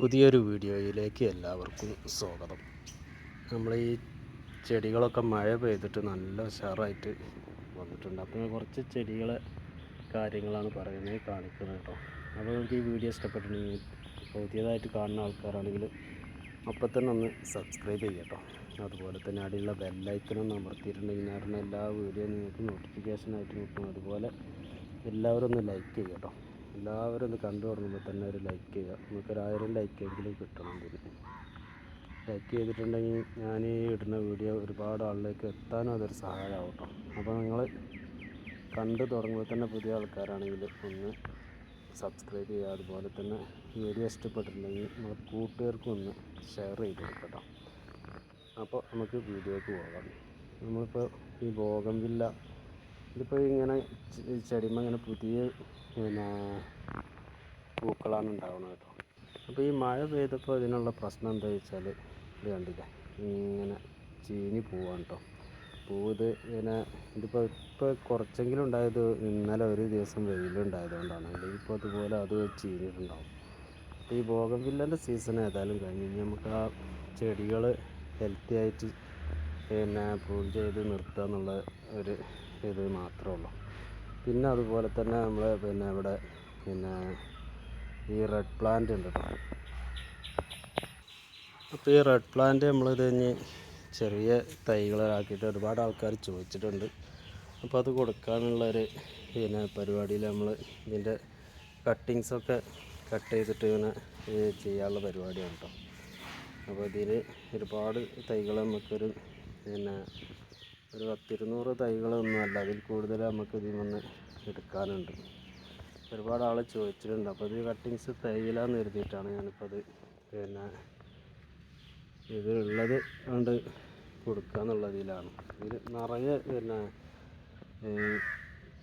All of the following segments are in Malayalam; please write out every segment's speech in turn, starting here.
പുതിയൊരു വീഡിയോയിലേക്ക് എല്ലാവർക്കും സ്വാഗതം. നമ്മൾ ഈ ചെടികളൊക്കെ മഴ പെയ്തിട്ട് നല്ല ഉഷാറായിട്ട് വന്നിട്ടുണ്ട്. അപ്പോൾ കുറച്ച് ചെടികളെ കാര്യങ്ങളാണ് പറയുന്നത് കാണിക്കുന്നത് കേട്ടോ. അപ്പോൾ നിങ്ങൾക്ക് ഈ വീഡിയോ ഇഷ്ടപ്പെട്ടിട്ടുണ്ടെങ്കിൽ പുതിയതായിട്ട് കാണുന്ന ആൾക്കാരാണെങ്കിൽ അപ്പം തന്നെ ഒന്ന് സബ്സ്ക്രൈബ് ചെയ്യുക കേട്ടോ. അതുപോലെ തന്നെ അടിയുള്ള ബെല്ലൈക്കനൊന്ന് അമർത്തിയിട്ടുണ്ടെങ്കിൽ ഇടുന്ന എല്ലാ വീഡിയോയും നിങ്ങൾക്ക് നോട്ടിഫിക്കേഷനായിട്ട് കിട്ടും. അതുപോലെ എല്ലാവരും ഒന്ന് ലൈക്ക് ചെയ്യുക കേട്ടോ. എല്ലാവരും ഒന്ന് കണ്ടു തുടങ്ങുമ്പോൾ തന്നെ ഒരു ലൈക്ക് ചെയ്യുക. നമുക്കൊരു ആയിരം ലൈക്കെങ്കിലും കിട്ടണം ഇതിന്. ലൈക്ക് ചെയ്തിട്ടുണ്ടെങ്കിൽ ഞാൻ ഈ ഇടുന്ന വീഡിയോ ഒരുപാട് ആളിലേക്ക് എത്താനും അതൊരു സഹായമാവും കേട്ടോ അപ്പോൾ നിങ്ങൾ കണ്ടു തുടങ്ങുമ്പോൾ തന്നെ പുതിയ ആൾക്കാരാണെങ്കിൽ ഒന്ന് സബ്സ്ക്രൈബ് ചെയ്യുക. അതുപോലെ തന്നെ ഈ വീഡിയോ ഇഷ്ടപ്പെട്ടിട്ടുണ്ടെങ്കിൽ നമ്മൾ കൂട്ടുകാർക്കും ഒന്ന് ഷെയർ ചെയ്ത് കൊടുക്കട്ടോ അപ്പോൾ നമുക്ക് വീഡിയോക്ക് പോകാം. നമ്മളിപ്പോൾ ഈ ബോഗംവില്ല ഇതിപ്പോൾ ഇങ്ങനെ ചെടിമ ഇങ്ങനെ പുതിയ പിന്നെ പൂക്കളാണ് ഉണ്ടാവുന്നത് കേട്ടോ. അപ്പോൾ ഈ മഴ പെയ്തപ്പോൾ ഇതിനുള്ള പ്രശ്നം എന്താ വെച്ചാൽ ഇത് കണ്ടില്ലേ? ഇങ്ങനെ ചീഞ്ഞ് പോവാണ് കേട്ടോ. പൂവ് ഇത് ഇങ്ങനെ ഇതിപ്പോൾ ഇപ്പോൾ കുറച്ചെങ്കിലും ഉണ്ടായത് ഇന്നലെ ഒരു ദിവസം വെയിലുണ്ടായതുകൊണ്ടാണ് അല്ലെങ്കിൽ ഇപ്പോൾ അതുപോലെ അത് ചീഞ്ഞിട്ടുണ്ടാവും. ഈ ബോഗംവില്ലന്റെ സീസൺ ഏതായാലും കഴിഞ്ഞ് നമുക്ക് ആ ചെടികൾ ഹെൽത്തി ആയിട്ട് പിന്നെ പ്രൂൺ ചെയ്ത് നിർത്തുക എന്നുള്ള ഒരു ഇത് മാത്രമേ ഉള്ളൂ. പിന്നെ അതുപോലെ തന്നെ നമ്മൾ പിന്നെ ഇവിടെ പിന്നെ ഈ റെഡ് പ്ലാന്റ് ഉണ്ട് അപ്പോൾ ഈ റെഡ് പ്ലാന്റ് നമ്മളിത് കഴിഞ്ഞ് ചെറിയ തൈകളാക്കിയിട്ട് ഒരുപാട് ആൾക്കാർ ചോദിച്ചിട്ടുണ്ട്. അപ്പോൾ അത് കൊടുക്കാനുള്ളൊരു പിന്നെ പരിപാടിയിൽ നമ്മൾ ഇതിന്റെ കട്ടിങ്സൊക്കെ കട്ട് ചെയ്തിട്ട് ഇങ്ങനെ ചെയ്യാനുള്ള പരിപാടിയാണ് കേട്ടോ. അപ്പോൾ ഇതിൽ ഒരുപാട് തൈകൾ നമുക്കൊരു പിന്നെ ഒരു പത്തിരുന്നൂറ് തൈകളൊന്നുമല്ല അതിൽ കൂടുതൽ നമുക്ക് ഇതിൽ നിന്ന് എടുക്കാനുണ്ട്. ഒരുപാട് ആൾ ചോദിച്ചിട്ടുണ്ട്. അപ്പോൾ ഇത് കട്ടിങ്സ് തൈലാന്ന് കരുതിയിട്ടാണ് ഞാനിപ്പോൾ അത് പിന്നെ ഇതിലുള്ളത് കൊണ്ട് കൊടുക്കുക എന്നുള്ളതിലാണ് ഇതിൽ നിറയെ പിന്നെ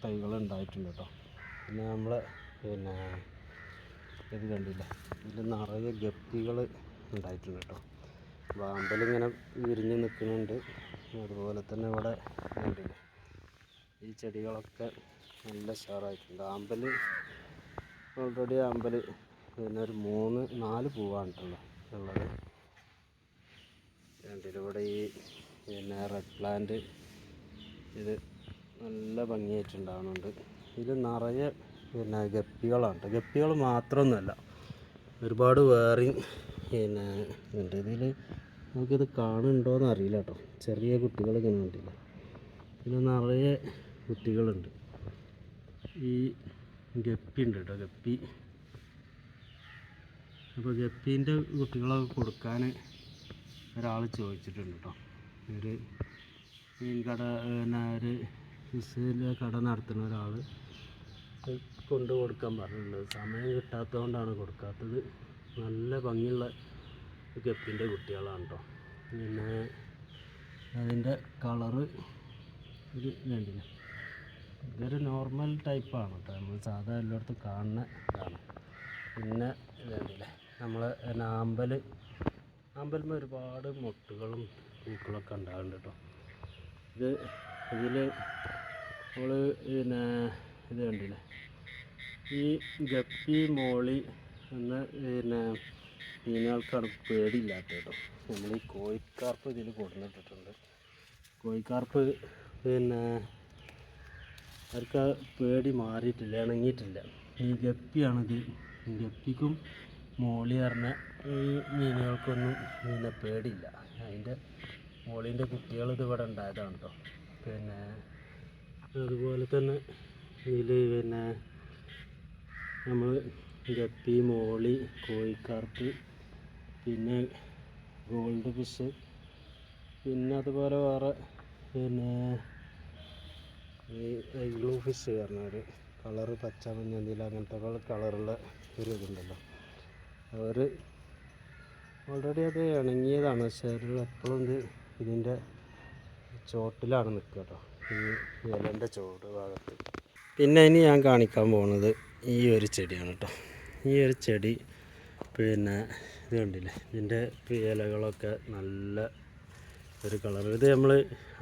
തൈകൾ ഉണ്ടായിട്ടുണ്ട് കേട്ടോ. പിന്നെ നമ്മൾ പിന്നെ ഇത് കണ്ടില്ല? ഇതിൽ നിറയെ ഗപ്പികൾ ഉണ്ടായിട്ടുണ്ട് കേട്ടോ. വാമ്പലിങ്ങനെ വിരിഞ്ഞ് നിൽക്കുന്നുണ്ട്. അതുപോലെ തന്നെ ഇവിടെ ഈ ചെടികളൊക്കെ നല്ല ഉഷാറായിട്ടുണ്ട്. ആമ്പൽ ഓൾറെഡി ആമ്പൽ പിന്നെ ഒരു മൂന്ന് നാല് പൂവാണ് കേട്ടോ ഉള്ളത്. രണ്ടിലൂടെ ഈ പിന്നെ റെഡ് പ്ലാന്റ് ഇത് നല്ല ഭംഗിയായിട്ടുണ്ടാകുന്നുണ്ട് ഇതിൽ നിറയെ പിന്നെ ഗപ്പികളാണ്. ഗപ്പികൾ മാത്രമൊന്നുമല്ല ഒരുപാട് വേറെയും പിന്നെ ഉണ്ട് ഇതിൽ നമുക്കിത് കാണുന്നുണ്ടോയെന്ന് അറിയില്ല കേട്ടോ. ചെറിയ കുട്ടികൾ ഇങ്ങനെ കണ്ടില്ല. പിന്നെ നിറയെ കുട്ടികളുണ്ട്. ഈ ഗപ്പി ഉണ്ട് കേട്ടോ ഗപ്പി. അപ്പോൾ ഗപ്പീന്റെ കുട്ടികളൊക്കെ കൊടുക്കാൻ ഒരാൾ ചോദിച്ചിട്ടുണ്ട് കേട്ടോ. ഒരു മീൻ കട പിന്നെ ഒരു ഫിസിലെ കട നടത്തുന്ന ഒരാൾ കൊണ്ട് കൊടുക്കാൻ പറഞ്ഞിട്ടുണ്ട്. സമയം കിട്ടാത്തതുകൊണ്ടാണ് കൊടുക്കാത്തത്. നല്ല ഭംഗിയുള്ള ഗപ്പിന്റെ കുട്ടികളാണ് കേട്ടോ പിന്നെ അതിന്റെ കളറ് ഒരു വേണ്ടില്ല ഇതൊരു നോർമൽ ടൈപ്പാണ് കേട്ടോ. നമ്മൾ സാധാ എല്ലായിടത്തും കാണുന്ന ഇതാണ്. പിന്നെ വേണ്ടില്ലേ നമ്മൾ ആമ്പൽ ആമ്പൽമ ഒരുപാട് മുട്ടുകളും പൂക്കളൊക്കെ ഉണ്ടാകുന്നുണ്ട് കേട്ടോ. ഇത് ഇതിൽ നമ്മൾ പിന്നെ ഇത് കണ്ടില്ലേ? ഈ ഗപ്പി മോളി എന്ന പിന്നെ മീനുകൾക്കാണ് പേടിയില്ലാത്ത കേട്ടോ. നമ്മൾ ഈ കോഴിക്കാർപ്പ് ഇതിൽ കൊടുന്നിട്ടിട്ടുണ്ട് കോഴിക്കാർപ്പ് പിന്നെ അവർക്ക് പേടി മാറിയിട്ടില്ല ഇണങ്ങിയിട്ടില്ല. ഈ ഗപ്പിയാണിത്. ഗപ്പിക്കും മോളി പറഞ്ഞ ഈ മീനുകൾക്കൊന്നും പിന്നെ പേടിയില്ല. അതിന്റെ മോളീന്റെ കുട്ടികൾ ഇത് ഇവിടെ ഉണ്ടായതാണ് കേട്ടോ. പിന്നെ അതുപോലെ തന്നെ ഇതിൽ പിന്നെ നമ്മൾ ഗപ്പി മോളി കോഴിക്കാർപ്പ് പിന്നെ ഗോൾഡ് ഫിഷ് പിന്നെ അതുപോലെ വേറെ പിന്നെ ഈ ഗ്ലൂ ഫിഷ് പറഞ്ഞ ഒരു കളറ് പച്ച മഞ്ഞ എന്തെങ്കിലും അങ്ങനത്തെ കളറുള്ള ഒരു ഇതുണ്ടല്ലോ. അവർ ഓൾറെഡി അത് ഇണങ്ങിയതാണ്. പക്ഷേ അത് എപ്പോഴും ഇത് ഇതിന്റെ ചോട്ടിലാണ് നിൽക്കുക കേട്ടോ. ഈ ഇലന്റെ ചോട് ഭാഗത്ത്. പിന്നെ ഇനി ഞാൻ കാണിക്കാൻ പോകുന്നത് ഈ ഒരു ചെടിയാണ് കേട്ടോ. ഈ ഒരു ചെടി പിന്നെ ഇത് കണ്ടില്ലേ? ഇതിന്റെ ഇലകളൊക്കെ നല്ല ഒരു കളർ ഇത് നമ്മൾ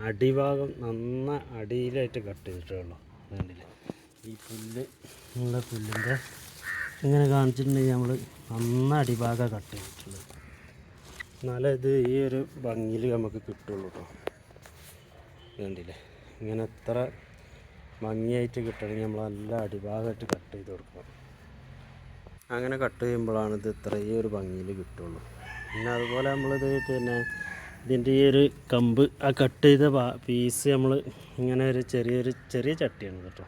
അടിഭാഗം നന്ന അടിയിലായിട്ട് കട്ട് ചെയ്തിട്ടുള്ളൂ കണ്ടില്ലേ? ഈ പുല്ല് ഉള്ള പുല്ലിന്റെ ഇങ്ങനെ കാണിച്ചിട്ടുണ്ടെങ്കിൽ നമ്മൾ നന്ന അടിഭാഗം കട്ട് ചെയ്തിട്ടുള്ളത്. എന്നാലേ ഇത് ഈ ഒരു ഭംഗിയിൽ നമുക്ക് കിട്ടുള്ളൂ കേട്ടോ കണ്ടില്ലേ? ഇങ്ങനെ എത്ര ഭംഗിയായിട്ട് കിട്ടണമെങ്കിൽ നമ്മൾ നല്ല അടിഭാഗമായിട്ട് കട്ട് ചെയ്ത് കൊടുക്കണം. അങ്ങനെ കട്ട് ചെയ്യുമ്പോഴാണ് ഇത് ഇത്രയും ഒരു ഭംഗിയിൽ കിട്ടുള്ളൂ. പിന്നെ അതുപോലെ നമ്മളിത് പിന്നെ ഇതിന്റെ ഈ ഒരു കമ്പ് ആ കട്ട് ചെയ്ത പീസ് നമ്മൾ ഇങ്ങനെ ഒരു ചെറിയൊരു ചെറിയ ചട്ടിയാണ് കേട്ടോ.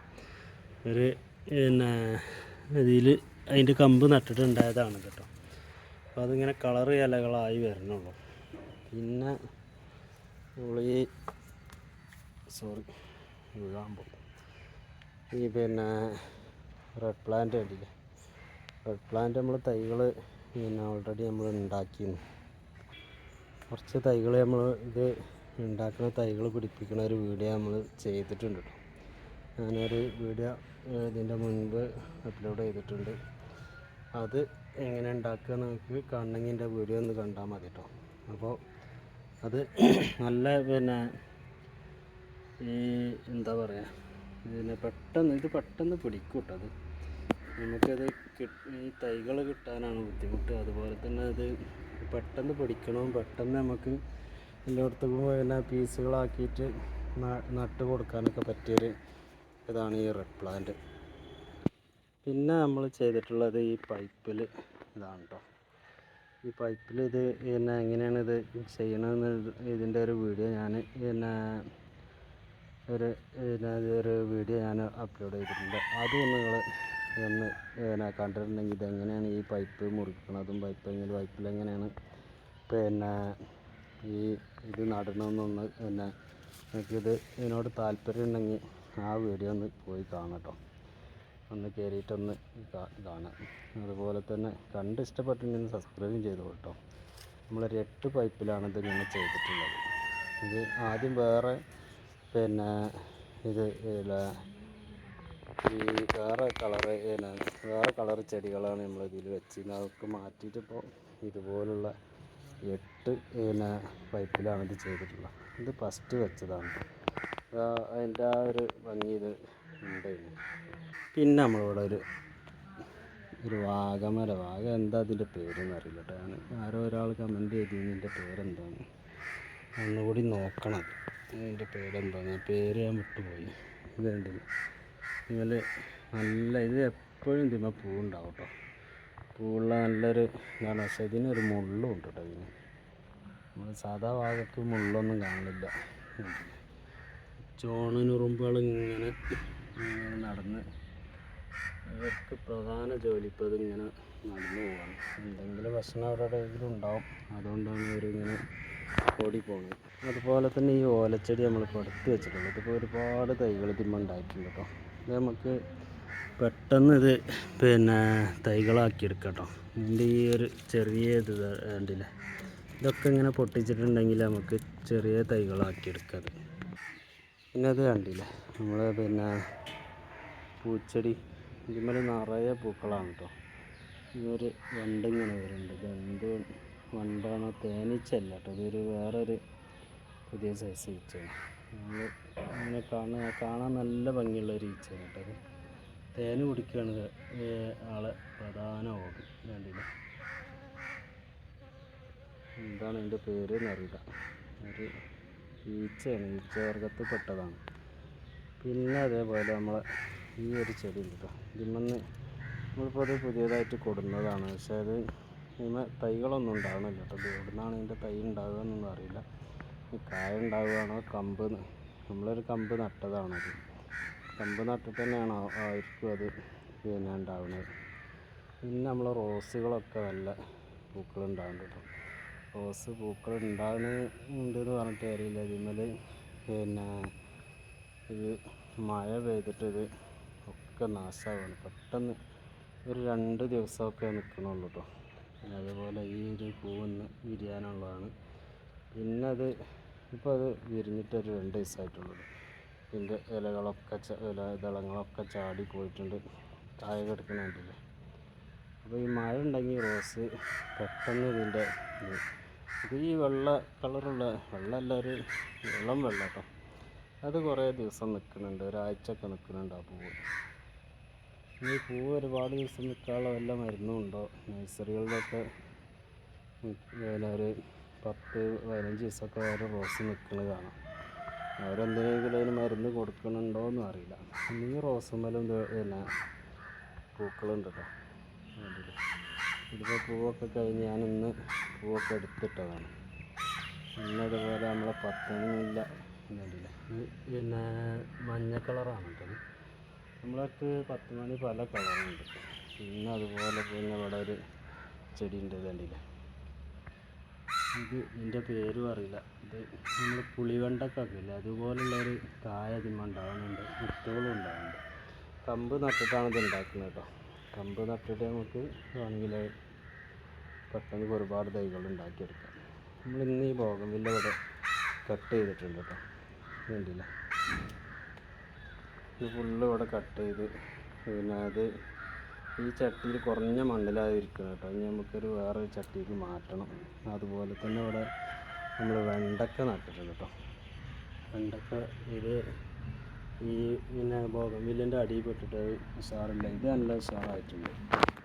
ഒരു പിന്നെ ഇതിൽ അതിന്റെ കമ്പ് നട്ടിട്ടുണ്ടായതാണ് കേട്ടോ. അപ്പോൾ അതിങ്ങനെ കളർ ഇലകളായി വരണുള്ളൂ. പിന്നെ ഈ സോറി വീഴാൻ പോകും. ഈ പിന്നെ റെഡ് പ്ലാന്റ് കണ്ടില്ലേ? റെഡ് പ്ലാന്റ് നമ്മൾ തൈകൾ പിന്നെ ഓൾറെഡി നമ്മൾ ഉണ്ടാക്കിയിരുന്നു കുറച്ച് തൈകൾ നമ്മൾ ഇത് ഉണ്ടാക്കുന്ന തൈകൾ പിടിപ്പിക്കുന്ന ഒരു വീഡിയോ നമ്മൾ ചെയ്തിട്ടുണ്ട് കേട്ടോ ഞാനൊരു വീഡിയോ ഇതിന്റെ മുൻപ് അപ്ലോഡ് ചെയ്തിട്ടുണ്ട്. അത് എങ്ങനെ ഉണ്ടാക്കുക നമുക്ക് കാണണമെങ്കിൽ എന്റെ വീഡിയോ ഒന്ന് കണ്ടാൽ മതി കേട്ടോ അപ്പോൾ അത് നല്ല പിന്നെ ഈ എന്താ പറയുക പിന്നെ പെട്ടെന്ന് ഇത് പെട്ടെന്ന് പിടിക്കും കേട്ടോ അത്. നമുക്കത് ഈ തൈകൾ കിട്ടാനാണ് ബുദ്ധിമുട്ട്. അതുപോലെ തന്നെ അത് പെട്ടെന്ന് പിടിക്കണം. പെട്ടെന്ന് നമുക്ക് എല്ലായിടത്തും പിന്നെ പീസുകളാക്കിയിട്ട് നട്ട് കൊടുക്കാനൊക്കെ പറ്റിയൊരു ഇതാണ് ഈ റെഡ് പ്ലാന്റ്. പിന്നെ നമ്മൾ ചെയ്തിട്ടുള്ളത് ഈ പൈപ്പിൽ ഇതാണ് കേട്ടോ ഈ പൈപ്പിൽ ഇത് പിന്നെ എങ്ങനെയാണ് ഇത് ചെയ്യണമെന്ന് ഇതിന്റെ ഒരു വീഡിയോ ഞാൻ പിന്നെ ഒരു പിന്നെ ഒരു വീഡിയോ ഞാൻ അപ്ലോഡ് ചെയ്തിട്ടുണ്ട്. അതും നിങ്ങൾ ഒന്ന് പിന്നെ കണ്ടിട്ടുണ്ടെങ്കിൽ ഇതെങ്ങനെയാണ് ഈ പൈപ്പ് മുറിക്കണതും പൈപ്പ് എങ്ങനെ പൈപ്പിൽ എങ്ങനെയാണ് പിന്നെ ഈ ഇത് നടണമെന്നൊന്ന് പിന്നെ എനിക്കിത് ഇതിനോട് താല്പര്യം ഉണ്ടെങ്കിൽ ആ വീഡിയോ ഒന്ന് പോയി കാണട്ടോ ഒന്ന് കയറിയിട്ടൊന്ന് കാണാം അതുപോലെ തന്നെ കണ്ട് ഇഷ്ടപ്പെട്ടിട്ടുണ്ടെങ്കിൽ സബ്സ്ക്രൈബും ചെയ്തു കേട്ടോ നമ്മളൊരു എട്ട് പൈപ്പിലാണ് ഇത് ഇങ്ങനെ ചെയ്തിട്ടുള്ളത്. ഇത് ആദ്യം വേറെ പിന്നെ ഇത് ഈ വേറെ കളറ് വേറെ കളർ ചെടികളാണ് നമ്മൾ ഇതിൽ അതൊക്കെ മാറ്റിയിട്ട് ഇപ്പോൾ ഇതുപോലുള്ള എട്ട് പിന്നെ പൈപ്പിലാണ് ഇത് ചെയ്തിട്ടുള്ളത്. ഇത് ഫസ്റ്റ് വെച്ചതാണ്. അതിന്റെ ആ ഒരു ഭംഗി ഇത് ഉണ്ടായിരുന്നു പിന്നെ നമ്മളിവിടെ ഒരു ഒരു വാഗമര. വാഗ എന്താ അതിന്റെ പേരെന്ന് അറിയില്ല കേട്ടോ. ഞാൻ ആരോ ഒരാൾ കമന്റ് ചെയ്തു ഇതിന്റെ പേരെന്താണ്? ഒന്നുകൂടി നോക്കണം. അതിന്റെ പേരെന്താണ്? പേര് ഞാൻ വിട്ടുപോയി. ഇത് നിങ്ങൾ നല്ല ഇത് എപ്പോഴും ഇതിന്മേൽ പൂവുണ്ടാവും കേട്ടോ. പൂവുള്ള നല്ലൊരു ഇതാണ്. പക്ഷേ ഇതിനൊരു മുള്ളും ഉണ്ട് കേട്ടോ ഇതിന്. നമ്മൾ സാധാ ഭാഗത്ത് മുള്ളൊന്നും കാണില്ല. ചോണനുറുമ്പുകൾ ഇങ്ങനെ ഇങ്ങനെ നടന്ന് ഇവർക്ക് പ്രധാന ജോലി ഇപ്പോൾ ഇതിങ്ങനെ നടന്നു പോവാണ്. എന്തെങ്കിലും ഭക്ഷണം അവരുടെ ഇതിലും ഉണ്ടാവും അതുകൊണ്ടാണ് ഇവരിങ്ങനെ ഓടിപ്പോകുന്നത് അതുപോലെ തന്നെ ഈ ഓലച്ചെടി നമ്മളിപ്പോൾ എടുത്ത് വെച്ചിട്ടുണ്ട് ഇതിപ്പോൾ ഒരുപാട് തൈകൾ ഇതിന്മേൽ ഉണ്ടായിട്ടുണ്ട് കേട്ടോ. നമുക്ക് പെട്ടെന്ന് ഇത് പിന്നെ തൈകളാക്കി എടുക്കാം കേട്ടോ ഇതിന്റെ ഈ ഒരു ചെറിയ ഇത് ഉണ്ടല്ലേ ഇതൊക്കെ ഇങ്ങനെ പൊട്ടിച്ചിട്ടുണ്ടെങ്കിൽ നമുക്ക് ചെറിയ തൈകളാക്കി എടുക്കാം പിന്നെ അത് കണ്ടില്ലേ? നമ്മൾ പിന്നെ പൂച്ചെടി ഇതിന്മേൽ നിറയെ പൂക്കളാണ് കേട്ടോ. ഇതൊരു വണ്ടിങ്ങനെ വരുന്നുണ്ട്. ഇത് എന്ത് വണ്ടാണോ? തേനീച്ചല്ല കേട്ടോ. ഇതൊരു വേറൊരു പുതിയ സൈസ് ഈച്ചയാണ് ഇങ്ങനെ കാണാൻ കാണാൻ നല്ല ഭംഗിയുള്ള ഒരു ഈച്ചയാണ് കേട്ടോ തേൻ കുടിക്കുകയാണ് ആളെ പ്രധാന ഓട് കണ്ടില്ല? എന്താണ് അതിന്റെ പേര് എന്നറിയില്ല. ഒരു ഈച്ചയാണ് ഈച്ച വർഗത്തിൽ പെട്ടതാണ് പിന്നെ അതേപോലെ നമ്മളെ ഈ ഒരു ചെടി കേട്ടോ. ഇതിമെന്ന് നമ്മളിപ്പോൾ അത് പുതിയതായിട്ട് കൊടുന്നതാണ്. പക്ഷേ അത് ഇമ്മ തൈകളൊന്നും ഉണ്ടാകണില്ല കേട്ടോ. ഇത് എവിടുന്നാണ് ഇതിന്റെ തൈ ഉണ്ടാകുക എന്നൊന്നും അറിയില്ല. കായ ഉണ്ടാവുകയാണോ? കമ്പ് നമ്മളൊരു കമ്പ് നട്ടതാണത്. കമ്പ് നട്ടിട്ട് തന്നെയാണ് ആയിരിക്കും അത് പിന്നെ ഉണ്ടാവുന്നത്. പിന്നെ നമ്മൾ റോസുകളൊക്കെ നല്ല കേട്ടോ. റോസ് പൂക്കൾ ഉണ്ടാകുന്നുണ്ട് എന്ന് പറഞ്ഞിട്ട് അറിയില്ല ഇതിന്മേൽ പിന്നെ ഇത് മഴ പെയ്തിട്ടിത് ഒക്കെ നാശമാവാണ് പെട്ടെന്ന് ഒരു രണ്ട് ദിവസമൊക്കെ നിൽക്കണുള്ളൂ കേട്ടോ. അതുപോലെ ഈ ഒരു പൂവൊന്ന് വിരിയാനുള്ളതാണ്. പിന്നെ അത് ഇപ്പോൾ അത് വിരിഞ്ഞിട്ട് ഒരു രണ്ട് ദിവസമായിട്ടുള്ളൂ. ഇതിന്റെ ഇലകളൊക്കെ ഇല ദളങ്ങളൊക്കെ ചാടി പോയിട്ടുണ്ട്. താഴെ കിടക്കണുണ്ടല്ലേ അപ്പോൾ ഈ മഴ ഉണ്ടെങ്കിൽ റോസ് പെട്ടെന്ന് ഇതിന്റെ ഇത് ഈ വെള്ള കളറുള്ള വെള്ളമല്ല ഒരു വെള്ളം വെള്ളം കേട്ടോ. അത് കുറേ ദിവസം നിൽക്കുന്നുണ്ട്. ഒരാഴ്ച ഒക്കെ നിൽക്കുന്നുണ്ട് ആ പൂവ്. ഈ പൂവ് ഒരുപാട് ദിവസം നിൽക്കാനുള്ള വല്ല മരുന്നും ഉണ്ടോ നഴ്സറികളിലൊക്കെ ഒരു പത്ത് പതിനഞ്ച് ദിവസമൊക്കെ വേറെ റോസ് നിൽക്കുന്നത് കാണാം. അവരെന്തെങ്കിലും അതിന് മരുന്ന് കൊടുക്കണുണ്ടോയെന്നും അറിയില്ല. ഈ റോസുമ്മലും ഇത് പിന്നെ പൂക്കളുണ്ട് ഇതിപ്പോൾ പൂവൊക്കെ കഴിഞ്ഞ് ഞാൻ ഇന്ന് പൂവൊക്കെ എടുത്തിട്ടതാണ്. ഇന്നതുപോലെ നമ്മളെ പത്തണിയില്ല കണ്ടില്ലേ ഇത് പിന്നെ മഞ്ഞ കളറാണ് നമ്മൾക്ക് നമ്മളൊക്കെ പത്ത് മണി പല കളറുണ്ട്. പിന്നെ അതുപോലെ പിന്നെ ഇവിടെ ഒരു ചെടി ഉണ്ട് ഇത് ഇതിന്റെ പേരും അറിയില്ല. ഇത് നമ്മൾ പുളിവെണ്ടക്കൊക്കെ ഇല്ലേ അതുപോലുള്ളൊരു കായ അതിന്മേൽ ഉണ്ടാകുന്നുണ്ട് വിത്തുകളും ഉണ്ടാകുന്നുണ്ട് കമ്പ് നട്ടിട്ടാണ് ഇത് ഉണ്ടാക്കുന്നത് കേട്ടോ. കമ്പ് നട്ടിട്ട് നമുക്ക് വേണമെങ്കിൽ പെട്ടെന്ന് ഒരുപാട് തൈകൾ ഉണ്ടാക്കിയെടുക്കാം. നമ്മൾ ഇന്ന് ഈ ബോഗൻവില്ല ഇവിടെ കട്ട് ചെയ്തിട്ടുണ്ട് കേട്ടോ. വേണ്ടിയില്ല ഇത് ഫുള്ള് ഇവിടെ കട്ട് ചെയ്ത് പിന്നെ അത് ഈ ചട്ടിയിൽ കുറഞ്ഞ മണ്ണിലായിരിക്കണം കേട്ടോ. ഇനി നമുക്കൊരു വേറെ ചട്ടിക്ക് മാറ്റണം. അതുപോലെ തന്നെ ഇവിടെ നമ്മൾ വെണ്ടക്ക നട്ടിട്ടുണ്ട് കേട്ടോ. വെണ്ടക്ക ഇത് ഈ പിന്നെ ബോഗംവില്ലിന്റെ അടിയിൽ പെട്ടിട്ട് ഉഷാറില്ല ഇത് നല്ല ഉഷാറായിട്ടുണ്ട്.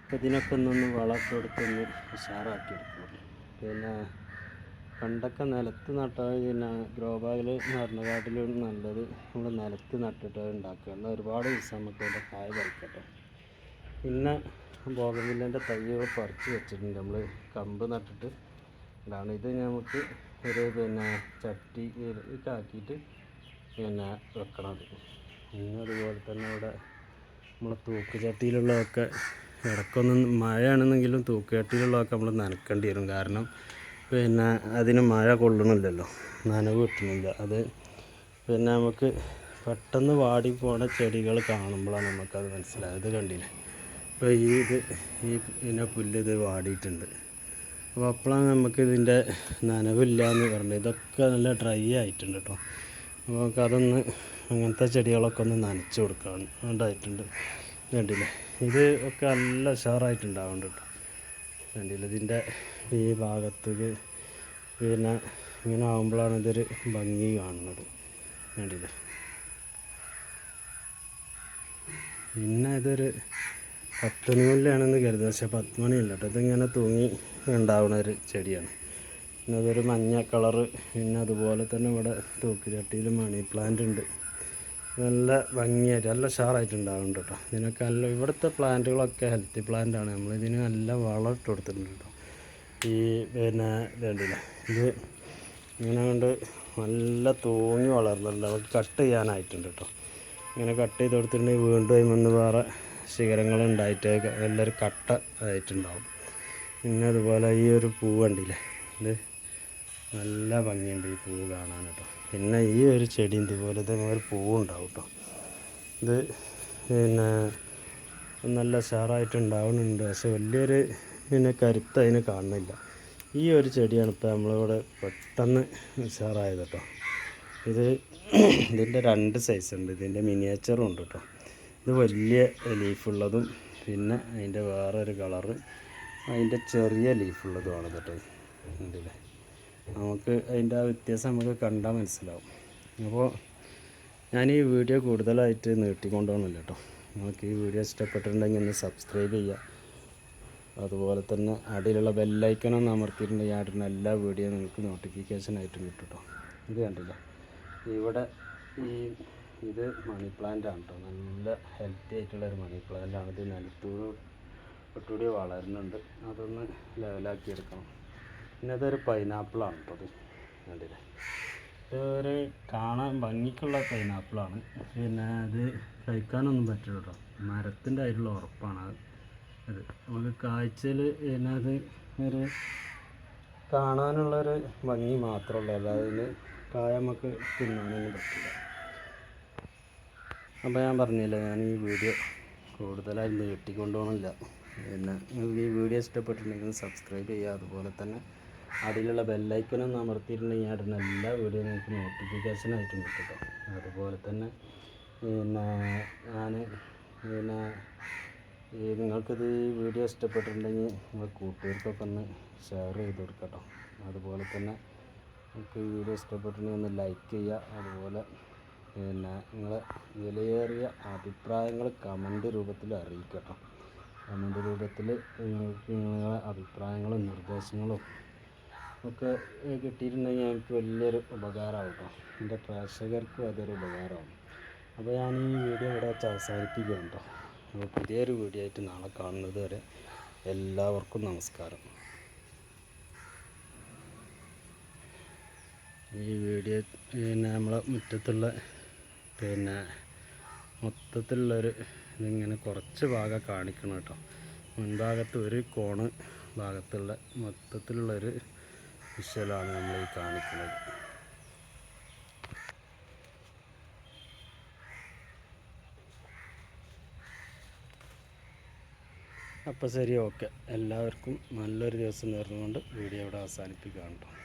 അപ്പോൾ ഇതിനൊക്കെ ഒന്നൊന്ന് വളമൊക്കെ എടുത്തൊന്ന് ഉഷാറാക്കി എടുക്കണം. പിന്നെ പണ്ടൊക്കെ നിലത്ത് നട്ടാൽ പിന്നെ ഗ്രോ ബാഗിൽ നടന്നകാട്ടിലും നല്ലത് നമ്മൾ നിലത്ത് നട്ടിട്ട് ഉണ്ടാക്കുക. എന്നാൽ ഒരുപാട് ദിവസം നമുക്ക് അതിന്റെ കായ പറിക്കട്ടെ പിന്നെ ബോഗൺവില്ലേന്റെ തൈകൾ പറിച്ച് വെച്ചിട്ടുണ്ട്. നമ്മൾ കമ്പ് നട്ടിട്ട് ഇതാണ്. ഇത് നമുക്ക് ഒരു പിന്നെ ചട്ടി ആക്കിയിട്ട് പിന്നെ വെക്കണത്. പിന്നെ അതുപോലെ തന്നെ ഇവിടെ നമ്മളെ തൂക്ക് ചട്ടിയിലുള്ളതൊക്കെ ഇടയ്ക്കൊന്നും മഴയാണെന്നെങ്കിലും തൂക്ക് ചട്ടിയിലുള്ളതൊക്കെ നമ്മൾ നനക്കേണ്ടി വരും. കാരണം പിന്നെ അതിന് മഴ കൊള്ളണില്ലല്ലോ നനവ് കിട്ടണില്ല. അത് പിന്നെ നമുക്ക് പെട്ടെന്ന് വാടി പോണ ചെടികൾ കാണുമ്പോഴാണ് നമുക്കത് മനസ്സിലായത് കണ്ടില്ലേ? ഇപ്പോൾ ഈ ഇത് ഈ പിന്നെ പുല്ല് ഇത് വാടിയിട്ടുണ്ട്. അപ്പോൾ അപ്പോഴാണ് നമുക്ക് ഇതിന്റെ നനവില്ല എന്ന് പറഞ്ഞത്. ഇതൊക്കെ നല്ല ഡ്രൈ ആയിട്ടുണ്ട് കേട്ടോ അപ്പോൾ നമുക്ക് അതൊന്ന് അങ്ങനത്തെ ചെടികളൊക്കെ ഒന്ന് നനച്ച് കൊടുക്കാൻ ഉണ്ടായിട്ടുണ്ട് കണ്ടില്ലേ? ഇത് ഒക്കെ നല്ല ഉഷാറായിട്ടുണ്ടാവുന്നുണ്ട് കേട്ടോ കണ്ടില്ലേ? ഇതിന്റെ ഈ ഭാഗത്തേക്ക് പിന്നെ ഇങ്ങനെ ആകുമ്പോഴാണ് ഇതൊരു ഭംഗി കാണുന്നത്. കണ്ടില്ലേ? പിന്നെ ഇതൊരു പത്ത് മണിയാണെന്ന് കരുതുക പക്ഷെ പത്ത് മണിയല്ല കേട്ടോ ഇതിങ്ങനെ തൂങ്ങി ഉണ്ടാവുന്ന ഒരു ചെടിയാണ്. പിന്നെ അതൊരു മഞ്ഞ കളറ് പിന്നെ അതുപോലെ തന്നെ ഇവിടെ തൂക്കുചട്ടിയിൽ മണി പ്ലാന്റ് ഉണ്ട്. നല്ല ഭംഗിയായിട്ട് നല്ല ഉഷാറായിട്ടുണ്ടാവുന്നുണ്ട് കേട്ടോ. ഇതിനൊക്കെ നല്ല ഇവിടുത്തെ പ്ലാന്റുകളൊക്കെ ഹെൽത്തി പ്ലാന്റാണ് നമ്മളിതിന് നല്ല വളം ഇട്ട് കൊടുത്തിട്ടുണ്ട് കേട്ടോ. ഈ പിന്നെ വേണ്ടില്ല ഇത് ഇങ്ങനെ കൊണ്ട് നല്ല തൂങ്ങി വളർന്നിട്ടുണ്ട് അവർക്ക് കട്ട് ചെയ്യാനായിട്ടുണ്ട് കേട്ടോ. ഇങ്ങനെ കട്ട് ചെയ്ത് കൊടുത്തിട്ടുണ്ടെങ്കിൽ വീണ്ടും അതിൽ വേറെ ശിഖരങ്ങൾ ഉണ്ടായിട്ട് നല്ലൊരു കട്ട ആയിട്ടുണ്ടാവും. പിന്നെ അതുപോലെ ഈ ഒരു പൂ കണ്ടില്ലേ? ഇത് നല്ല ഭംഗിയുണ്ട് ഈ പൂവ് കാണാൻ കേട്ടോ. പിന്നെ ഈ ഒരു ചെടി ഇതുപോലെ തന്നെ ഒരു പൂവുണ്ടാവും കേട്ടോ. ഇത് പിന്നെ നല്ല ഉഷാറായിട്ട് ഉണ്ടാവുന്നുണ്ട്. പക്ഷെ വലിയൊരു പിന്നെ കരുത്ത് അതിന് കാണുന്നില്ല. ഈ ഒരു ചെടിയാണ് ഇപ്പോൾ നമ്മളിവിടെ പെട്ടെന്ന് ഉഷാറായത് കേട്ടോ. ഇത് ഇതിന്റെ രണ്ട് സൈസ് ഉണ്ട്. ഇതിന്റെ മിനിയേച്ചറും ഉണ്ട് കേട്ടോ. ഇത് വലിയ ലീഫുള്ളതും പിന്നെ അതിന്റെ വേറൊരു കളറ് അതിന്റെ ചെറിയ ലീഫുള്ളതുമാണ് കേട്ടോ ഉണ്ടല്ലേ നമുക്ക് അതിന്റെ ആ വ്യത്യാസം നമുക്ക് കണ്ടാൽ മനസ്സിലാവും. അപ്പോൾ ഞാൻ ഈ വീഡിയോ കൂടുതലായിട്ട് നീട്ടിക്കൊണ്ടുപോകണില്ല കേട്ടോ. നിങ്ങൾക്ക് ഈ വീഡിയോ ഇഷ്ടപ്പെട്ടിട്ടുണ്ടെങ്കിൽ ഒന്ന് സബ്സ്ക്രൈബ് ചെയ്യുക. അതുപോലെ തന്നെ അടിയിലുള്ള ബെല്ലൈക്കൺ ഒന്ന് അമർത്തിയിട്ടുണ്ടെങ്കിൽ ഞാൻ എല്ലാ വീഡിയോ നിങ്ങൾക്ക് നോട്ടിഫിക്കേഷൻ ആയിട്ട് കിട്ടും കേട്ടോ. ഇത് കണ്ടില്ല? ഇവിടെ ഈ ഇത് മണി പ്ലാന്റ് ആണ് കേട്ടോ നല്ല ഹെൽത്തി ആയിട്ടുള്ള ഒരു മണി പ്ലാന്റ് ആണ്. ഇത് നിലത്തൂട് ഒട്ടുകൂടി വളരുന്നുണ്ട്. അതൊന്ന് ലെവലാക്കി എടുക്കണം. പിന്നെ അതൊരു പൈനാപ്പിളാണ് കേട്ടോ അത് കണ്ടില്ലേ? ഇതൊരു കാണാൻ ഭംഗിക്കുള്ള പൈനാപ്പിളാണ് പിന്നെ അത് കഴിക്കാനൊന്നും പറ്റില്ല കേട്ടോ മരത്തിന്റെ അതിലുള്ള ഉറപ്പാണ് അത്. അത് നമുക്ക് കാഴ്ചയിൽ പിന്നെ അത് ഒരു കാണാനുള്ളൊരു ഭംഗി മാത്രമല്ല ഇതിന് കായ നമുക്ക് തിന്നാനൊന്നും പറ്റില്ല. അപ്പോൾ ഞാൻ പറഞ്ഞില്ലേ ഞാൻ ഈ വീഡിയോ കൂടുതലായി നീട്ടിക്കൊണ്ടുപോകണില്ല. പിന്നെ നിങ്ങൾക്ക് ഈ വീഡിയോ ഇഷ്ടപ്പെട്ടിട്ടുണ്ടെങ്കിൽ സബ്സ്ക്രൈബ് ചെയ്യുക. അതുപോലെ തന്നെ അടിയിലുള്ള ബെല്ലൈക്കനൊന്ന് അമർത്തിയിട്ടുണ്ടെങ്കിൽ ഇടുന്ന എല്ലാ വീഡിയോ നിങ്ങൾക്ക് നോട്ടിഫിക്കേഷൻ ആയിട്ടും കേട്ടോ അതുപോലെ തന്നെ പിന്നെ ഞാൻ പിന്നെ ഈ നിങ്ങൾക്കിത് ഈ വീഡിയോ ഇഷ്ടപ്പെട്ടിട്ടുണ്ടെങ്കിൽ നിങ്ങൾ കൂട്ടുകാർക്കൊക്കെ ഒന്ന് ഷെയർ ചെയ്ത് കൊടുക്കട്ടോ അതുപോലെ തന്നെ നിങ്ങൾക്ക് ഈ വീഡിയോ ഇഷ്ടപ്പെട്ടിട്ടുണ്ടെങ്കിൽ ഒന്ന് ലൈക്ക് ചെയ്യുക. അതുപോലെ പിന്നെ നിങ്ങളെ വിലയേറിയ അഭിപ്രായങ്ങൾ കമന്റ് രൂപത്തിൽ അറിയിക്കട്ടോ. കമന്റ് രൂപത്തിൽ നിങ്ങൾക്ക് നിങ്ങളെ അഭിപ്രായങ്ങളും നിർദ്ദേശങ്ങളും ഒക്കെ കിട്ടിയിട്ടുണ്ടെങ്കിൽ എനിക്ക് വലിയൊരു ഉപകാരമാവും. കേട്ടോ എന്റെ പ്രേക്ഷകർക്കും അതൊരു ഉപകാരമാവും. അപ്പോൾ ഞാൻ ഈ വീഡിയോ ഇവിടെ വെച്ച് അവസാനിപ്പിക്കുകയാണ് കേട്ടോ. അപ്പോൾ പുതിയൊരു വീഡിയോ ആയിട്ട് നാളെ കാണുന്നത് വരെ എല്ലാവർക്കും നമസ്കാരം. ഈ വീഡിയോ പിന്നെ നമ്മളെ മുറ്റത്തുള്ള പിന്നെ മൊത്തത്തിലുള്ളൊരു ഇതിങ്ങനെ കുറച്ച് ഭാഗം കാണിക്കണം കേട്ടോ. മുൻഭാഗത്ത് ഒരു കോണ് ഭാഗത്തുള്ള മൊത്തത്തിലുള്ളൊരു വിഷ്വലാണ് നമ്മൾ ഈ കാണിക്കുന്നത്. അപ്പോൾ ശരി ഓക്കെ. എല്ലാവർക്കും നല്ലൊരു ദിവസം നേർന്നുകൊണ്ട് വീഡിയോ ഇവിടെ അവസാനിപ്പിക്കുകയാണ് കേട്ടോ.